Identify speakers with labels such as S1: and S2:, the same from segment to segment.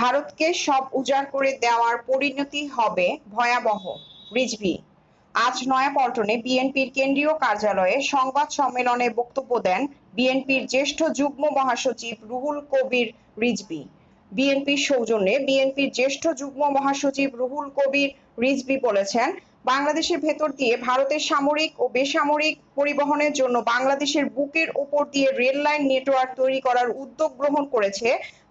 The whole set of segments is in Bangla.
S1: ভারতকে সব উজাড় করে দেওয়ার পরিণতি হবে ভয়াবহ। রিজভি, আজ নয়াপল্টনে বিএনপির কেন্দ্রীয় কার্যালয়ে সংবাদ সম্মেলনে বক্তব্য দেন বিএনপির জ্যেষ্ঠ যুগ্ম মহাসচিব রুহুল কবির রিজভি। বিএনপির সৌজন্যে বিএনপির জ্যেষ্ঠ যুগ্ম মহাসচিব রুহুল কবির রিজভি বলেছেন, বাংলাদেশের ভেতর দিয়ে ভারতের সামরিক ও বেসামরিক পরিবহনের জন্য বাংলাদেশের বুকের ওপর দিয়ে রেল লাইন নেটওয়ার্ক তৈরি করার উদ্যোগ গ্রহণ করেছে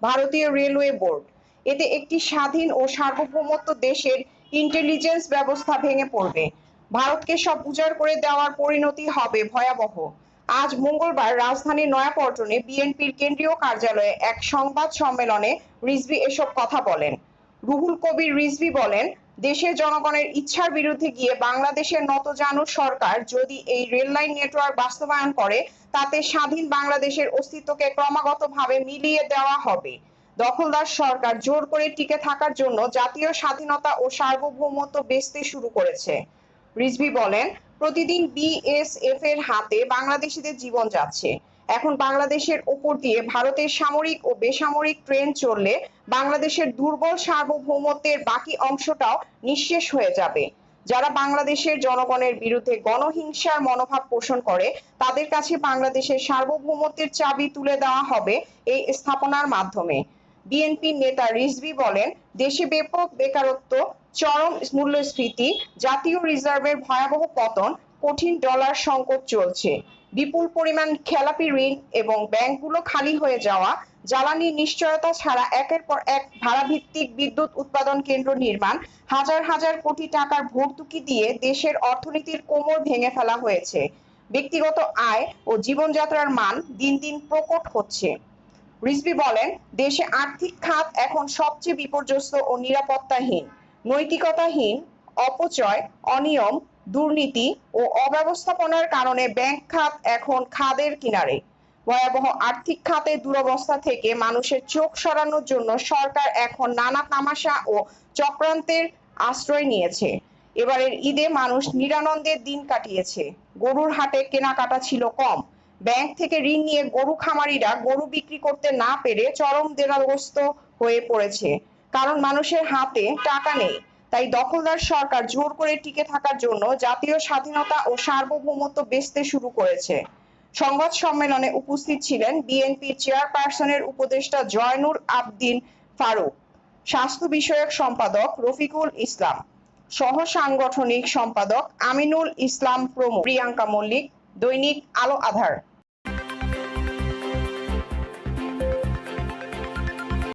S1: ভারতীয় রেলওয়ে বোর্ড। এতে একটি স্বাধীন ও সার্বভৌমত্ব দেশের ইন্টেলিজেন্স ব্যবস্থা ভেঙে পড়বে। ভারতকে সব উজাড় করে দেওয়ার পরিণতি হবে ভয়াবহ। আজ মঙ্গলবার রাজধানীর নয়াপল্টনে বিএনপির কেন্দ্রীয় কার্যালয়ে এক সংবাদ সম্মেলনে রিজভি এসব কথা বলেন। রুহুল কবির রিজভি বলেন, দেশের জনগণের ইচ্ছার বিরুদ্ধে গিয়ে বাংলাদেশের নতজানু সরকার যদি এই রেল লাইন নেটওয়ার্ক বাস্তবায়ন করে, তাতে স্বাধীন বাংলাদেশের অস্তিত্বকে ক্রমাগতভাবে মিলিয়ে দেওয়া হবে। দখলদার সরকার জোর করে টিকে থাকার জন্য জাতীয় স্বাধীনতা ও সার্বভৌমত্ব বেচতে শুরু করেছে। রিজভি বলেন, প্রতিদিন বিএসএফ এর হাতে বাংলাদেশিদের জীবন যাচ্ছে। এখন বাংলাদেশের ওপর দিয়ে ভারতের সামরিক ও বেসামরিক ট্রেন চললে বাংলাদেশের দুর্বল সার্বভৌমত্বের বাকি অংশটাও নিঃশেষ হয়ে যাবে। যারা বাংলাদেশের জনগণের বিরুদ্ধে গণহিংসার মনোভাব পোষণ করে, তাদের কাছে বাংলাদেশের সার্বভৌমত্বের চাবি তুলে দেওয়া হবে এই স্থাপনার মাধ্যমে। বিএনপি নেতা রিজভি বলেন, দেশে ব্যাপক বেকারত্ব, চরম মূল্যস্ফীতি, জাতীয় রিজার্ভের ভয়াবহ পতন, কঠিন ডলার সংকট চলছে। বিপুল পরিমাণ খেলাপি ঋণ এবং ব্যাংকগুলো খালি হয়ে যাওয়া, জ্বালানি নিশ্চয়তা ছাড়া একের পর এক ভাড়াভিত্তিক বিদ্যুৎ উৎপাদন কেন্দ্র নির্মাণ, হাজার হাজার কোটি টাকার ভর্তুকি দিয়ে দেশের অর্থনীতির কোমর ভেঙে ফেলা হয়েছে। ব্যক্তিগত আয় ও জীবনযাত্রার মান দিন দিন প্রকট হচ্ছে। রিজভি বলেন, দেশে আর্থিক খাত এখন সবচেয়ে বিপর্যস্ত ও নিরাপত্তাহীন। নৈতিকতাহীন, অপচয়, অনিয়ম, দুর্নীতি ও অব্যবস্থাপনার কারণে ব্যাংক খাত এখন খাদের কিনারে। ভয়াবহ আর্থিক খাতে দুরবস্থা থেকে মানুষের চোখ সরানোর জন্য সরকার এখন নানা তামাশা ও চক্রান্তের আশ্রয় নিয়েছে। এবারের ঈদে মানুষ নিরানন্দের দিন কাটিয়েছে। গরুর হাটে কেনাকাটা ছিল কম। ব্যাংক থেকে ঋণ নিয়ে গরু খামারিরা গরু বিক্রি করতে না পেরে চরম দেনাগ্রস্ত হয়ে পড়েছে। কারণ মানুষের হাতে টাকা নেই। তাই দখলদার সরকার জোর করে টিকে থাকার জন্য জাতীয় স্বাধীনতা ও সার্বভৌমত্ব বেচতে শুরু করেছে। সংবাদ সম্মেলনে উপস্থিত ছিলেন বিএনপির চেয়ারপারসনের উপদেষ্টা জয়নুর আবদিন ফারুক, স্বাস্থ্য বিষয়ক সম্পাদক রফিকুল ইসলাম সহ সাংগঠনিক সম্পাদক আমিনুল ইসলাম প্রমুখ, প্রিয়াঙ্কা মল্লিক দৈনিক আলো আধার।